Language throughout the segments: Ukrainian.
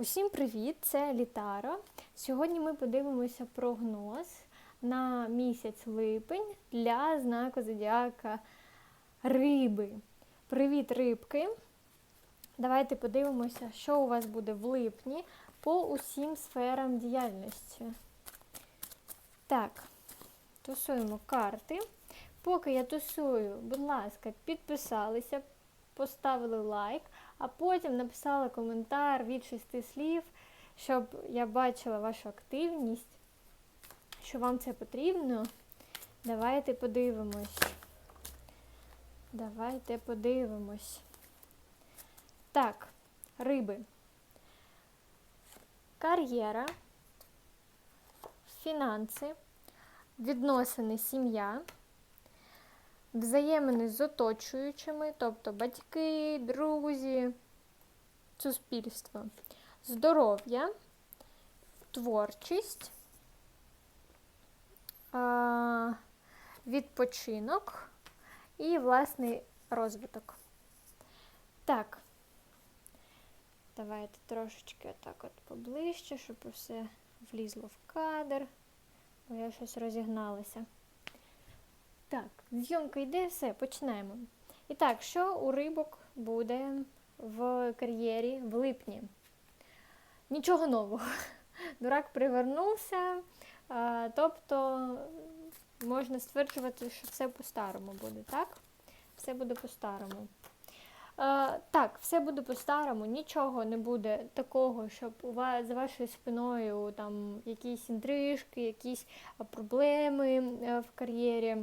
Усім привіт! Це Літара. Сьогодні ми подивимося прогноз на місяць липень для знаку зодіака Риби. Привіт, рибки! Давайте подивимося, що у вас буде в липні по усім сферам діяльності. Так, тусуємо карти. Поки я тусую, будь ласка, підписалися, поставили лайк, а потім написали коментар від шести слів, щоб я бачила вашу активність, що вам це потрібно. Давайте подивимось. Давайте подивимось. Так, риби. Кар'єра, фінанси, відносини сім'я взаємини з оточуючими, тобто батьки, друзі, суспільство, здоров'я, творчість, відпочинок і власний розвиток. Так, давайте трошечки отак от поближче, щоб все влізло в кадр, бо я щось розігналася. Так, зйомка йде, все, починаємо. І так, що у рибок буде в кар'єрі в липні? Нічого нового. Дурак привернувся, тобто можна стверджувати, що все по-старому буде, так? Все буде по-старому. Так, все буде по-старому, нічого не буде такого, щоб у вас за вашою спиною там якісь інтрижки, якісь проблеми е, в кар'єрі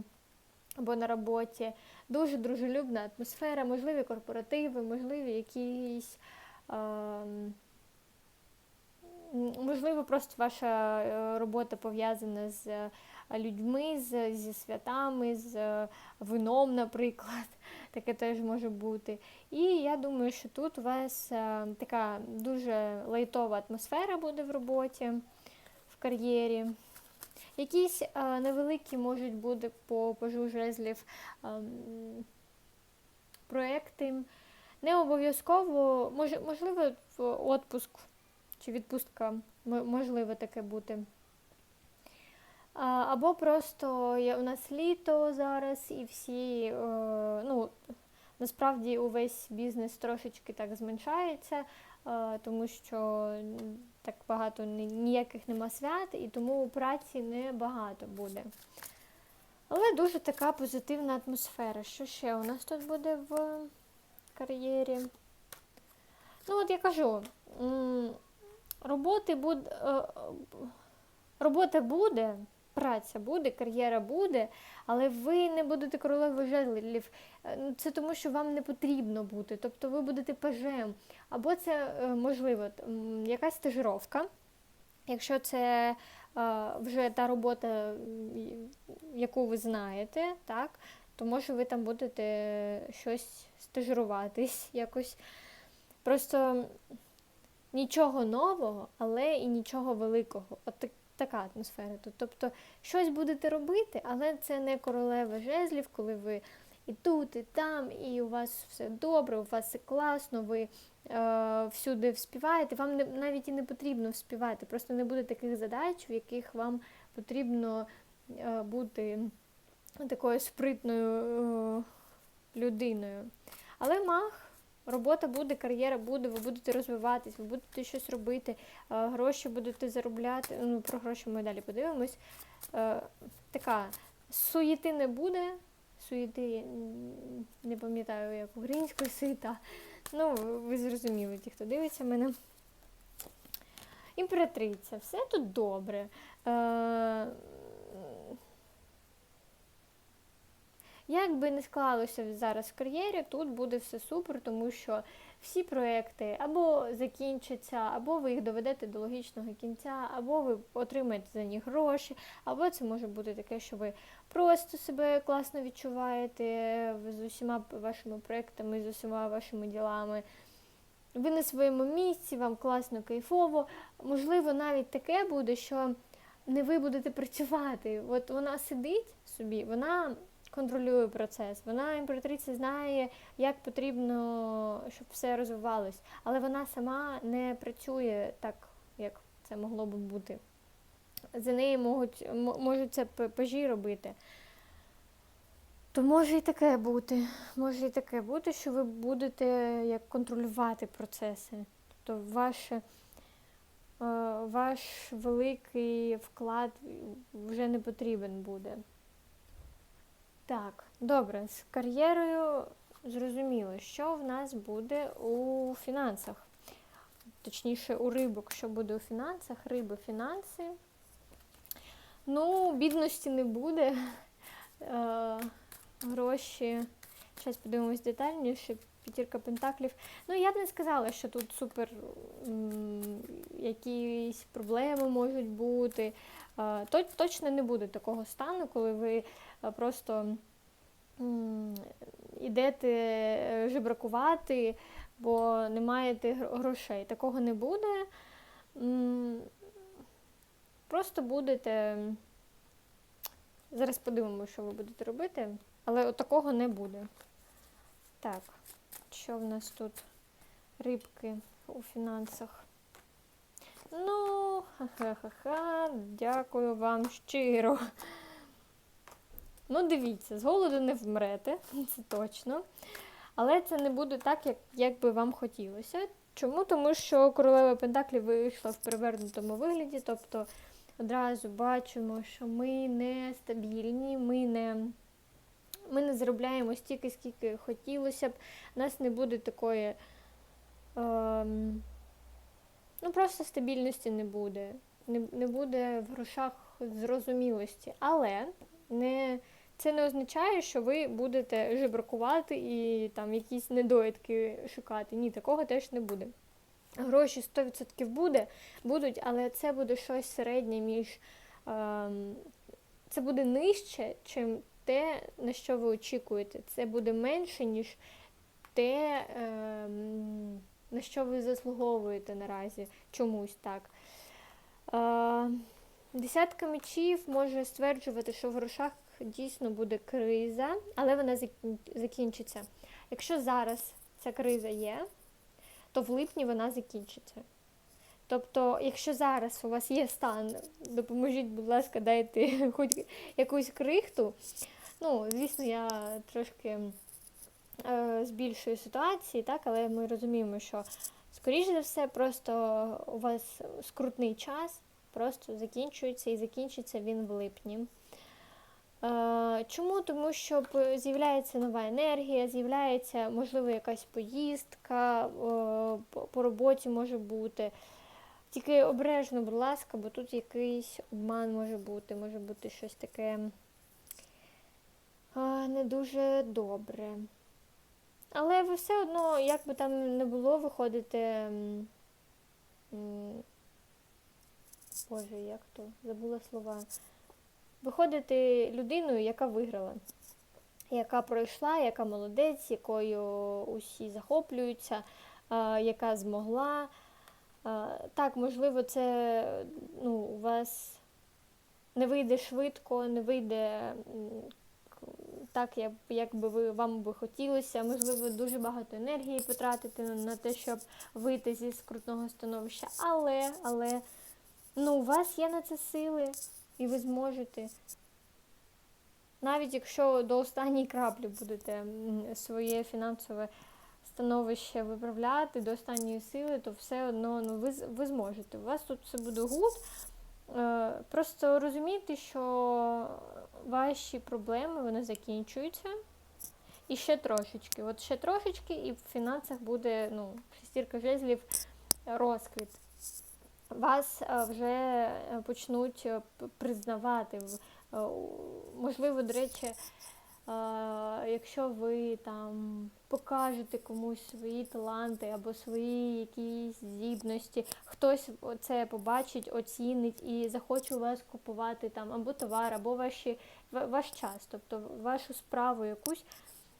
або на роботі. Дуже дружелюбна атмосфера, можливі корпоративи, можливі якісь. Е, Можливо, просто ваша е, робота пов'язана з е, людьми, з, зі святами, з е, вином, наприклад. Таке теж може бути. І я думаю, що тут у вас така дуже лайтова атмосфера буде в роботі, в кар'єрі. Якісь а, невеликі можуть бути по пажу жезлів а, проекти. Не обов'язково, мож, можливо, отпуск чи відпустка можливо таке бути. Або просто є у нас літо зараз, і всі, е, ну, насправді увесь бізнес трошечки так зменшається тому що так багато ніяких нема свят, і тому праці не багато буде. Але дуже така позитивна атмосфера. Що ще у нас тут буде в кар'єрі? Ну, от я кажу, роботи буде, е, робота буде, праця буде, кар'єра буде, але ви не будете королевою жезлів. Е, ну, це тому, що вам не потрібно бути. Тобто ви будете пажем. Або це е, можливо якась стажировка. Якщо це е, вже та робота, яку ви знаєте, так, то може ви там будете щось стажируватись якось. Просто нічого нового, але і нічого великого. От така атмосфера тут. Тобто щось будете робити, але це не королева жезлів, коли ви і тут, і там, і у вас все добре, у вас все класно, ви е, всюди вспіваєте. Вам не, навіть і не потрібно вспівати, просто не буде таких задач, в яких вам потрібно е, бути такою спритною е, людиною. Але мах. Робота буде, кар'єра буде, ви будете розвиватись, ви будете щось робити, гроші будете заробляти. Ну, про гроші ми далі подивимось. Е, така суєти не буде. Суєти, не пам'ятаю, як українською суєта. Ну, ви зрозуміли, ті, хто дивиться мене. Імператриця, все тут добре. Е, Як би не склалося зараз в кар'єрі, тут буде все супер, тому що всі проекти або закінчаться, або ви їх доведете до логічного кінця, або ви отримаєте за них гроші, або це може бути таке, що ви просто себе класно відчуваєте з усіма вашими проектами, з усіма вашими ділами. Ви на своєму місці, вам класно, кайфово. Можливо, навіть таке буде, що не ви будете працювати. От вона сидить собі, вона контролює процес. Вона імператриця знає, як потрібно, щоб все розвивалось, але вона сама не працює так, як це могло би бути. За неї можуть, можуть це пажі робити. То може і таке бути. Може і таке бути, що ви будете як контролювати процеси. Тобто ваше, е, ваш великий вклад вже не потрібен буде. Так, добре, з кар'єрою зрозуміло, що в нас буде у фінансах. Точніше, у рибок, що буде у фінансах, риби, фінанси. Ну, бідності не буде. Е, гроші. Зараз подивимось детальніше. П'ятірка пентаклів. Ну, я б не сказала, що тут супер якісь проблеми можуть бути. То, точно не буде такого стану, коли ви е, просто м, ідете е, жебракувати, бо не маєте грошей. Такого не буде. Просто будете. Зараз подивимося, що ви будете робити, але от такого не буде. Так, що в нас тут? Рибки у фінансах. Ну, ха-ха-ха, дякую вам щиро. Ну, дивіться, з голоду не вмрете, це точно. Але це не буде так, як, як би вам хотілося. Чому? Тому що королева Пентаклів вийшла в перевернутому вигляді, тобто одразу бачимо, що ми не стабільні, ми не, ми не заробляємо стільки, скільки хотілося б. У нас не буде такої. Ем, ну, просто стабільності не буде. Не, не буде в грошах зрозумілості. Але не, це не означає, що ви будете жебракувати і там якісь недоїдки шукати. Ні, такого теж не буде. Гроші 100% буде, будуть, але це буде щось середнє між. Ем, це буде нижче, чим те, на що ви очікуєте. Це буде менше, ніж те, ем, на що ви заслуговуєте наразі чомусь так. Е, десятка мечів може стверджувати, що в грошах дійсно буде криза, але вона закінчиться. Якщо зараз ця криза є, то в липні вона закінчиться. Тобто, якщо зараз у вас є стан, допоможіть, будь ласка, дайте хоч якусь крихту. Ну, звісно, я трошки е, збільшую ситуації, так, але ми розуміємо, що, скоріш за все, просто у вас скрутний час, просто закінчується і закінчиться він в липні. Е, Чому? Тому що з'являється нова енергія, з'являється, можливо, якась поїздка, е, по- роботі може бути. Тільки обережно, будь ласка, бо тут якийсь обман може бути, може бути щось таке не дуже добре. Але ви все одно, як би там не було, виходите. Боже, як то? Забула слова. Виходите людиною, яка виграла, яка пройшла, яка молодець, якою усі захоплюються, яка змогла. Так, можливо, це ну, у вас не вийде швидко, не вийде так, як, як би ви, вам би хотілося. Можливо, дуже багато енергії потратити на, те, щоб вийти зі скрутного становища. Але, але ну, у вас є на це сили, і ви зможете. Навіть якщо до останньої краплі будете своє фінансове становище виправляти до останньої сили, то все одно ну, ви, ви зможете. У вас тут все буде гуд. Е, Просто розумійте, що ваші проблеми вони закінчуються. І ще трошечки. От ще трошечки, і в фінансах буде ну, шестірка жезлів розквіт. Вас е, вже е, почнуть е, признавати. Е, Можливо, до речі, е, якщо ви там покажете комусь свої таланти або свої якісь здібності, хтось це побачить, оцінить і захоче у вас купувати там або товар, або ваші, ва- ваш час, тобто вашу справу якусь.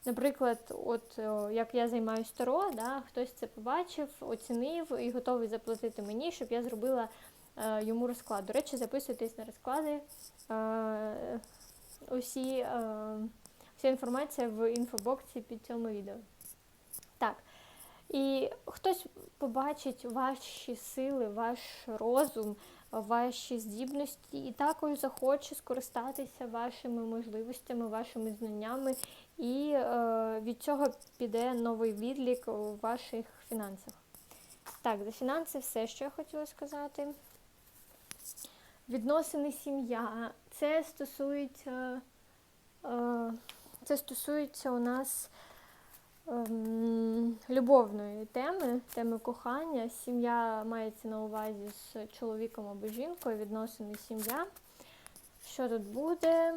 Наприклад, от як я займаюся таро, да, хтось це побачив, оцінив і готовий заплатити мені, щоб я зробила е, йому розклад. До речі, записуйтесь на розклади. Е, усі е, Вся інформація в інфобоксі під цьому відео. Так. І хтось побачить ваші сили, ваш розум, ваші здібності і також захоче скористатися вашими можливостями, вашими знаннями, і е, від цього піде новий відлік у ваших фінансах. Так, за фінанси все, що я хотіла сказати. Відносини сім'я. Це стосується, е, це стосується у нас ем, любовної теми, теми кохання. Сім'я мається на увазі з чоловіком або жінкою, відносини сім'я. Що тут буде?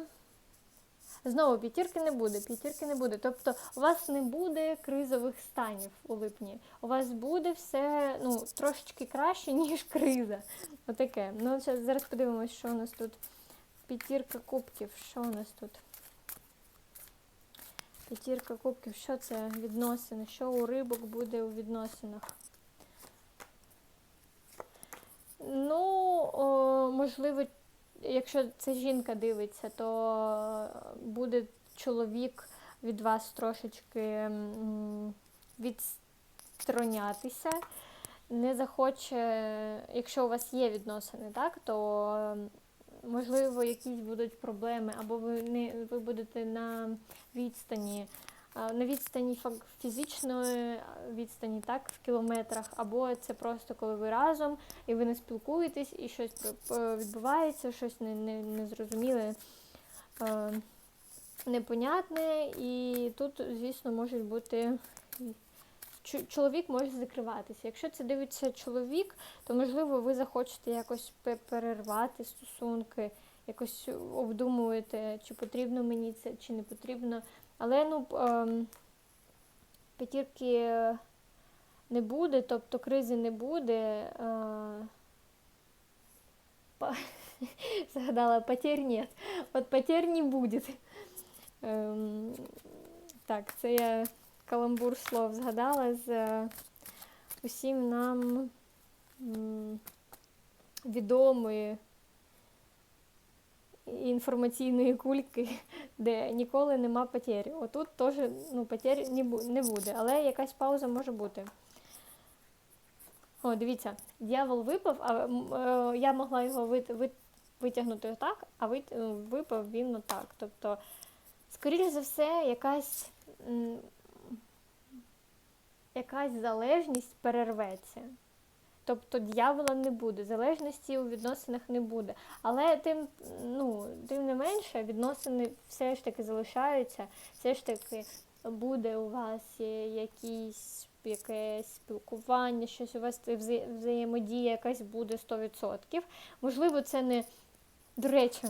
Знову п'ятірки не буде, п'ятірки не буде. Тобто у вас не буде кризових станів у липні. У вас буде все ну, трошечки краще, ніж криза. Отаке. Ну, зараз подивимось, що у нас тут. П'ятірка кубків. Що у нас тут? П'ятірка кубків, що це відносини? Що у рибок буде у відносинах? Ну, о, можливо, якщо це жінка дивиться, то буде чоловік від вас трошечки відстронятися. Не захоче, якщо у вас є відносини, так, то можливо якісь будуть проблеми, або ви не ви будете на відстані, на відстані фізичної відстані, так, в кілометрах, або це просто коли ви разом і ви не спілкуєтесь, і щось відбувається, щось не, не, незрозуміле, непонятне, і тут, звісно, можуть бути. Чо- Чоловік може закриватися. Якщо це дивиться чоловік, то можливо ви захочете якось перервати стосунки, якось обдумуєте, чи потрібно мені це, чи не потрібно. Але ну ем, п'ятірки не буде, тобто кризи не буде. Е, Згадала, потерь нет. От потерь не буде. Ем, так, це я каламбур слов згадала з е, усім нам відомої інформаційної кульки, де ніколи нема потері. Отут теж ну, потері не буде, але якась пауза може бути. О, дивіться, дьявол випав, а е, я могла його вит, вит, витягнути отак, а випав він отак. Тобто, скоріш за все, якась, якась залежність перерветься. Тобто дьявола не буде, залежності у відносинах не буде. Але тим, ну, тим не менше, відносини все ж таки залишаються, все ж таки буде у вас е, якісь якесь спілкування, щось у вас вза- взаємодія якась буде 100%. Можливо, це не, до речі,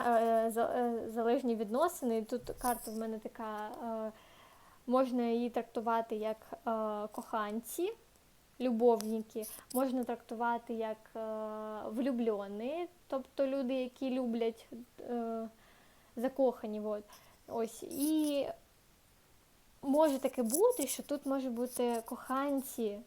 е, за- е, залежні відносини. Тут карта в мене така, е, можна її трактувати як е, коханці любовники можна трактувати як е, влюблені, тобто люди, які люблять е, закохані. От. Ось. І може таке бути, що тут може бути коханці,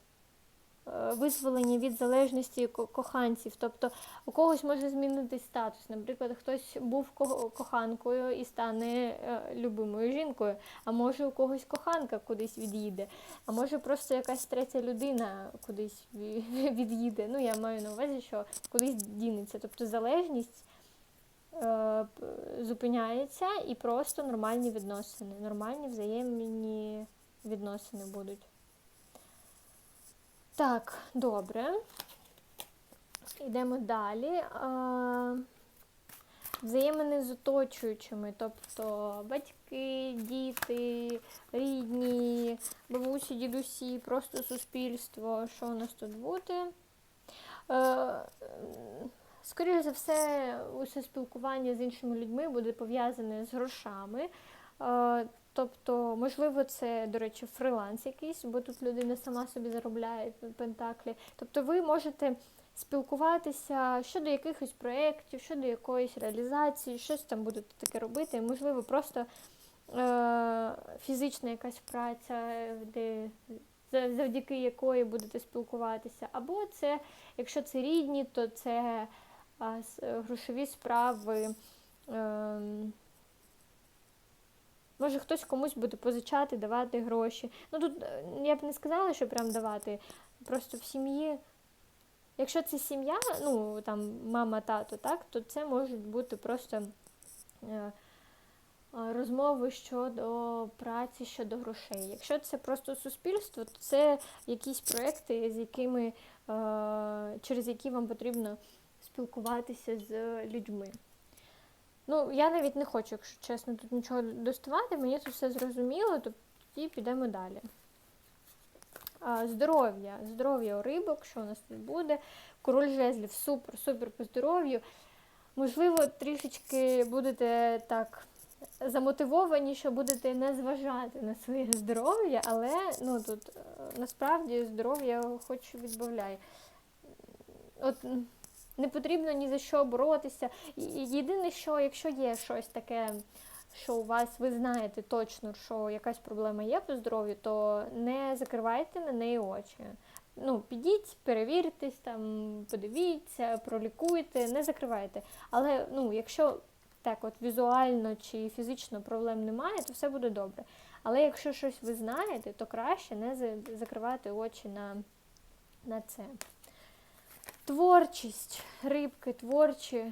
визволені від залежності коханців. Тобто у когось може змінитись статус. Наприклад, хтось був коханкою і стане е, любимою жінкою, а може у когось коханка кудись від'їде, а може просто якась третя людина кудись ві- від'їде. Ну, я маю на увазі, що кудись дінеться. Тобто залежність е, зупиняється і просто нормальні відносини, нормальні взаємні відносини будуть. Так, добре. Йдемо далі. Взаємини з оточуючими, тобто батьки, діти, рідні, бабусі, дідусі, просто суспільство. Що у нас тут буде? Е, Скоріше за все, усе спілкування з іншими людьми буде пов'язане з грошами. Е, Тобто, можливо, це, до речі, фриланс якийсь, бо тут людина сама собі заробляє пентаклі. Тобто ви можете спілкуватися щодо якихось проєктів, щодо якоїсь реалізації, щось там будете таке робити. Можливо, просто е- фізична якась праця, де завдяки якої будете спілкуватися. Або це, якщо це рідні, то це с- грошові справи. ем, Може, хтось комусь буде позичати, давати гроші. Ну тут е, я б не сказала, що прям давати. Просто в сім'ї. Якщо це сім'я, ну там мама, тато, так, то це можуть бути просто е, е, розмови щодо праці, щодо грошей. Якщо це просто суспільство, то це якісь проекти, з якими, е, через які вам потрібно спілкуватися з людьми. Ну, я навіть не хочу, якщо чесно, тут нічого доставати, мені це все зрозуміло, тоді підемо далі. Здоров'я. Здоров'я у рибок, що у нас тут буде. Король жезлів, супер, супер по здоров'ю. Можливо, трішечки будете так замотивовані, що будете не зважати на своє здоров'я, але ну, тут е, насправді здоров'я хоч відбавляє. От не потрібно ні за що боротися. Єдине, що якщо є щось таке, що у вас ви знаєте точно, що якась проблема є по здоров'ю, то не закривайте на неї очі. Ну, підіть, перевіртесь, там, подивіться, пролікуйте, не закривайте. Але ну, якщо так от візуально чи фізично проблем немає, то все буде добре. Але якщо щось ви знаєте, то краще не за- закривати очі на, на це. Творчість, рибки, творчі.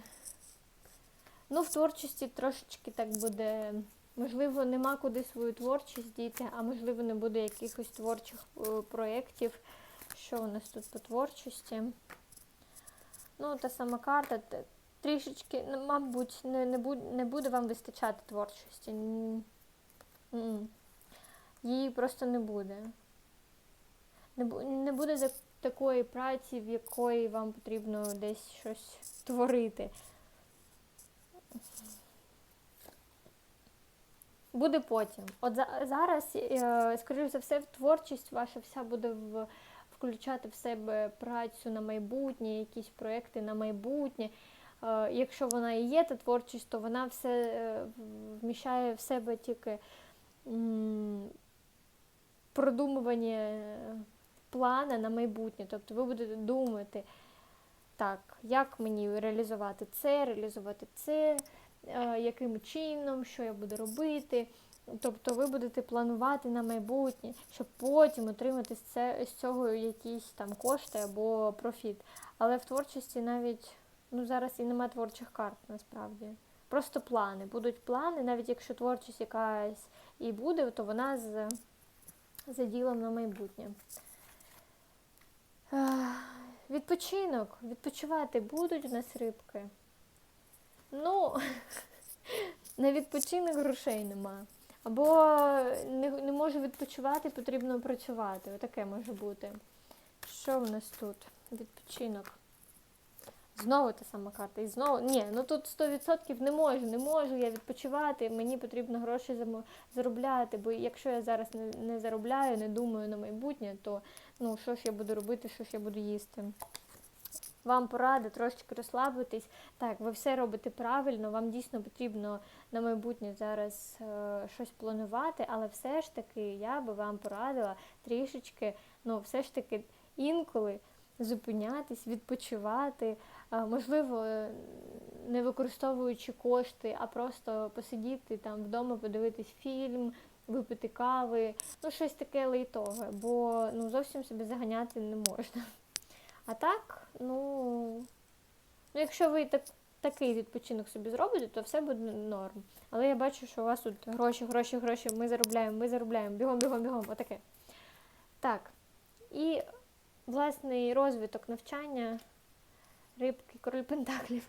Ну, в творчості трошечки так буде. Можливо, нема куди свою творчість діти, а можливо, не буде якихось творчих е, проєктів. Що у нас тут по творчості? Ну, та сама карта. Трішечки, мабуть, не, не, буд- не буде вам вистачати творчості. Її просто не буде. Не буде за- такої праці, в якої вам потрібно десь щось творити. Буде потім. От за, зараз, е, скоріш за все, творчість ваша вся буде в, включати в себе працю на майбутнє, якісь проекти на майбутнє. Е, якщо вона і є, та творчість, то вона все е, вміщає в себе тільки продумування плана на майбутнє. Тобто ви будете думати, так, як мені реалізувати це, реалізувати це, е, яким чином, що я буду робити. Тобто ви будете планувати на майбутнє, щоб потім отримати з, цього якісь там кошти або профіт. Але в творчості навіть ну, зараз і нема творчих карт насправді. Просто плани. Будуть плани, навіть якщо творчість якась і буде, то вона з заділом на майбутнє. Відпочинок. Відпочивати будуть у нас рибки. Ну, на відпочинок грошей нема. Або не, не можу відпочивати, потрібно працювати. Отаке може бути. Що в нас тут? Відпочинок. Знову та сама карта. І знову. Ні, ну тут 100% не можу, не можу я відпочивати, мені потрібно гроші заробляти, бо якщо я зараз не, не заробляю, не думаю на майбутнє, то ну що ж я буду робити, що ж я буду їсти. Вам порада трошечки розслабитись. Так, ви все робите правильно, вам дійсно потрібно на майбутнє зараз е, щось планувати, але все ж таки я би вам порадила трішечки, ну, все ж таки інколи зупинятись, відпочивати, можливо, е, не використовуючи кошти, а просто посидіти там вдома, подивитись фільм, випити кави, ну щось таке лейтове, бо ну, зовсім себе заганяти не можна. А так, ну, ну якщо ви так, такий відпочинок собі зробите, то все буде норм. Але я бачу, що у вас тут гроші, гроші, гроші, ми заробляємо, ми заробляємо, бігом, бігом, бігом, отаке. Так. І власний розвиток навчання, рибки, король пентаклів.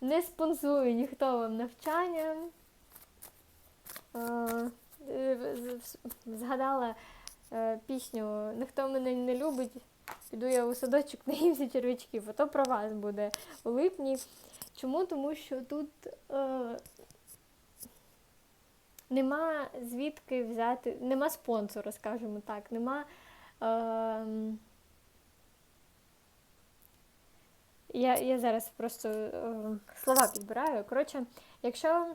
Не спонсує ніхто вам навчання. Е, Згадала е, пісню Ніхто мене не любить. Піду я у садочок наїмся червячків, а то про вас буде у липні. Чому? Тому що тут е, нема звідки взяти, нема спонсора, скажімо так, нема. Е, я, я зараз просто е, слова підбираю. Коротше, якщо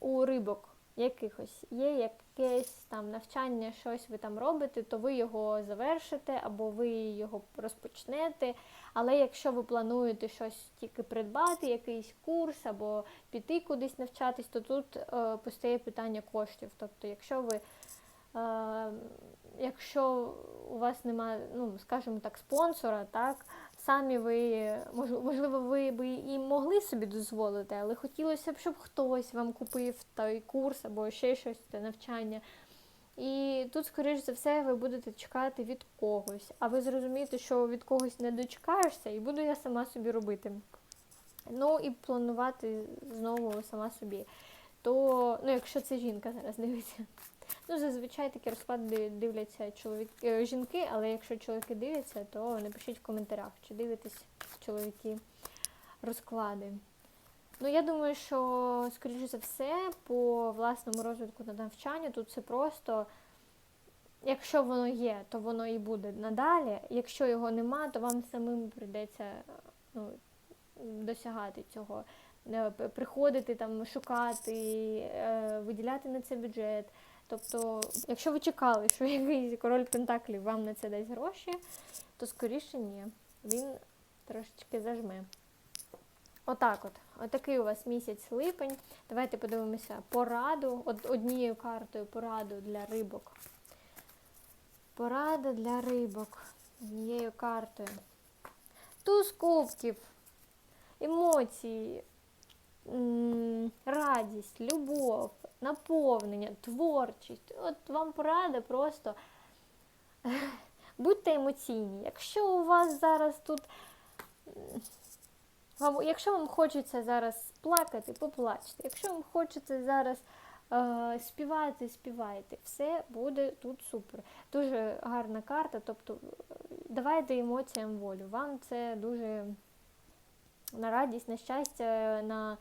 у рибок якихось. Є якесь там навчання, щось ви там робите, то ви його завершите або ви його розпочнете. Але якщо ви плануєте щось тільки придбати, якийсь курс або піти кудись навчатись, то тут е, постає питання коштів. Тобто, якщо ви е, якщо у вас немає, ну скажімо так, спонсора, так самі ви можливо, ви би і могли собі дозволити, але хотілося б, щоб хтось вам купив той курс або ще щось те навчання. І тут, скоріш за все, ви будете чекати від когось, а ви зрозумієте, що від когось не дочекаєшся, і буду я сама собі робити. Ну і планувати знову сама собі. То, ну, якщо це жінка зараз дивиться. Ну, зазвичай такі розклади дивляться чоловік, е, жінки, але якщо чоловіки дивляться, то напишіть в коментарях, чи дивитесь чоловіки розклади. Ну, я думаю, що, скоріше за все, по власному розвитку на навчанню тут це просто, якщо воно є, то воно і буде надалі. Якщо його нема, то вам самим прийдеться ну, досягати цього. Е, Приходити там, шукати, е, виділяти на це бюджет. Тобто, якщо ви чекали, що якийсь король Пентаклів вам на це дасть гроші, то скоріше ні. Він трошечки зажме. Отак от. Отакий у вас місяць липень. Давайте подивимося пораду. Од, однією картою пораду для рибок. Порада для рибок. Однією картою. Туз кубків. Емоції. Радість, любов, наповнення, творчість. От вам порада просто будьте емоційні. Якщо у вас зараз тут вам, якщо вам хочеться зараз плакати, поплачте. Якщо вам хочеться зараз е, співати, співайте. Все буде тут супер. Дуже гарна карта. Тобто давайте емоціям волю. Вам це дуже на радість, на щастя, на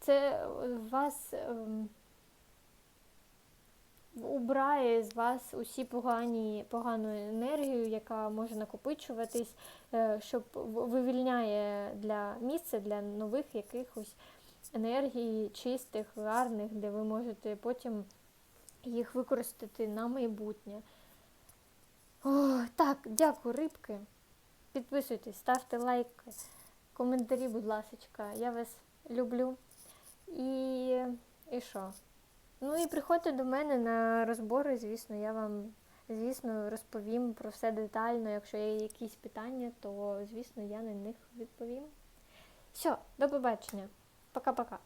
це вас ем, убирає з вас усі погані, погану енергію, яка може накопичуватись, е, щоб вивільняє для місця для нових якихось енергій, чистих, гарних, де ви можете потім їх використати на майбутнє. О, так, дякую, рибки. Підписуйтесь, ставте лайки, коментарі, будь ласка. Я вас люблю. І, і що? Ну і приходьте до мене на розбори, звісно, я вам, звісно, розповім про все детально. Якщо є якісь питання, то, звісно, я на них відповім. Все, до побачення. Пока-пока.